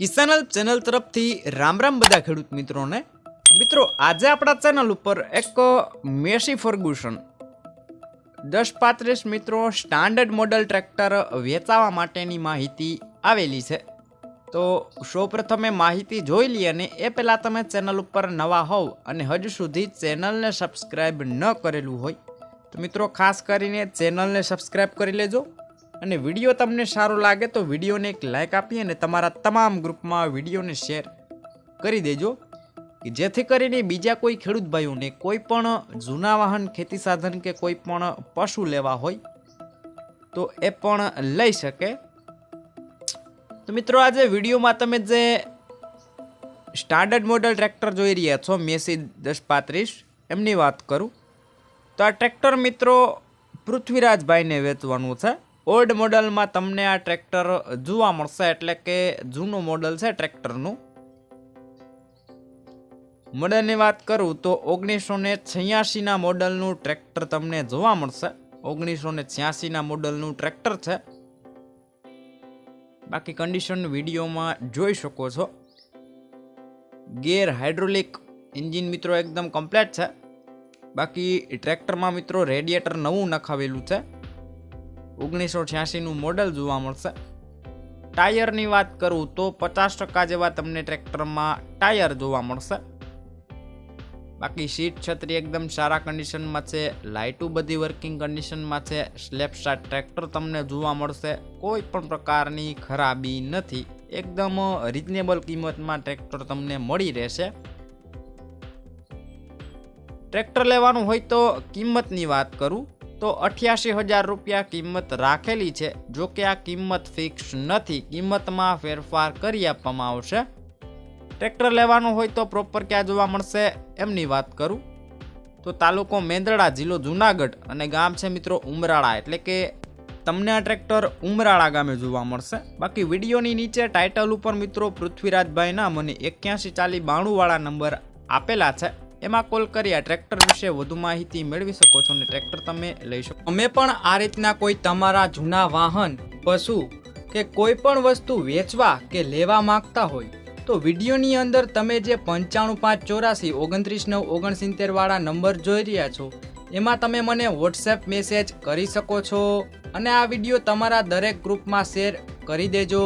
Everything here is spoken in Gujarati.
કિસાન હેલ્પ ચેનલ તરફથી રામ રામ બધા ખેડૂત મિત્રોને. મિત્રો, આજે આપણા ચેનલ ઉપર એક મેસી ફર્ગુસન, દસ પાંત્રીસ મિત્રો સ્ટાન્ડર્ડ મોડલ ટ્રેક્ટર વેચાવા માટેની માહિતી આવેલી છે. તો સૌપ્રથમે માહિતી જોઈ લઈએ અને એ પહેલાં તમે ચેનલ ઉપર નવા હોવ અને હજુ સુધી ચેનલને સબસ્ક્રાઈબ ન કરેલું હોય, તો મિત્રો ખાસ કરીને ચેનલને સબસ્ક્રાઈબ કરી લેજો. અને વીડિયો તમને સારો લાગે તો વિડીયોને એક લાઇક આપી અને તમારા તમામ ગ્રુપમાં વિડીયોને શેર કરી દેજો, કે જેથી કરીને બીજા કોઈ ખેડૂત ભાઈઓને કોઈ પણ જૂના વાહન, ખેતી સાધન કે કોઈ પણ પશુ લેવા હોય, તો એ પણ લઈ શકે. તો મિત્રો, આજે વિડીયોમાં તમે જે સ્ટાન્ડર્ડ મોડલ ટ્રેક્ટર જોઈ રહ્યા છો, મેસી દસ પાંત્રીસ, એમની વાત કરું. તો આ ટ્રેક્ટર મિત્રો પૃથ્વીરાજભાઈને વેચવાનું છે. ઓલ્ડ મોડલમાં તમને આ ટ્રેક્ટર જોવા મળશે એટલે કે જૂનું મોડલ છે ટ્રેક્ટરનું. મોડલની વાત કરું તો ઓગણીસો ને છ્યાસીના મોડલનું ટ્રેક્ટર તમને જોવા મળશે. ઓગણીસો ને છ્યાસીના મોડલનું ટ્રેક્ટર છે. બાકી કન્ડિશન વિડીયોમાં જોઈ શકો છો. ગેર હાઇડ્રોલિક એન્જિન મિત્રો એકદમ કમ્પ્લેટ છે. બાકી ટ્રેક્ટરમાં મિત્રો રેડિએટર નવું નખાવેલું છે. ઓગણીસો છ્યાસીનું મોડલ જોવા મળશે. ટાયરની વાત કરું તો પચાસ ટકા જેવા તમને ટ્રેક્ટરમાં ટાયર જોવા મળશે. બાકી સીટ છત્રી એકદમ સારા કન્ડિશનમાં છે, લાઇટું બધી વર્કિંગ કન્ડિશનમાં છે સ્લેપ સ્ટાર્ટ ટ્રેક્ટર તમને જોવા મળશે. કોઈ પણ પ્રકારની ખરાબી નથી. એકદમ રિઝનેબલ કિંમતમાં ટ્રેક્ટર તમને મળી રહેશે. ટ્રેક્ટર લેવાનું હોય તો કિંમતની વાત કરું. તો અઠ્યાસી હજાર રૂપિયા કિંમત રાખેલી છે. જો કે આ કિંમત ફિક્સ નથી, કિંમતમાં ફેરફાર કરી આપવામાં આવશે. ટ્રેક્ટર લેવાનું હોય તો પ્રોપર ક્યાં જોવા મળશે, એમની વાત કરું. તો તાલુકો મેંદરડા જિલ્લો જુનાગઢ અને ગામ છે મિત્રો ઉમરાળા, એટલે કે તમને આ ટ્રેક્ટર ઉમરાળા ગામે જોવા મળશે. બાકી વિડીયોની નીચે ટાઇટલ ઉપર મિત્રો પૃથ્વીરાજભાઈના મને એક્યાસી ચાલી બાણુંવાળા નંબર આપેલા છે. એમાં કોલ કરી આ ટ્રેક્ટર વિશે વધુ માહિતી મેળવી શકો છો અને ટ્રેક્ટર તમે લઈ શકો. અમે પણ આ રીતના કોઈ તમારા જૂના વાહન, પશુ કે કોઈ પણ વસ્તુ વેચવા કે લેવા માંગતા હોય, તો વિડીયોની અંદર તમે જે પંચાણું પાંચ ચોરાસી ઓગણત્રીસ નવ ઓગણસિત્તેરવાળા નંબર જોઈ રહ્યા છો, એમાં તમે મને વોટ્સએપ મેસેજ કરી શકો છો અને આ વીડિયો તમારા દરેક ગ્રુપમાં શેર કરી દેજો.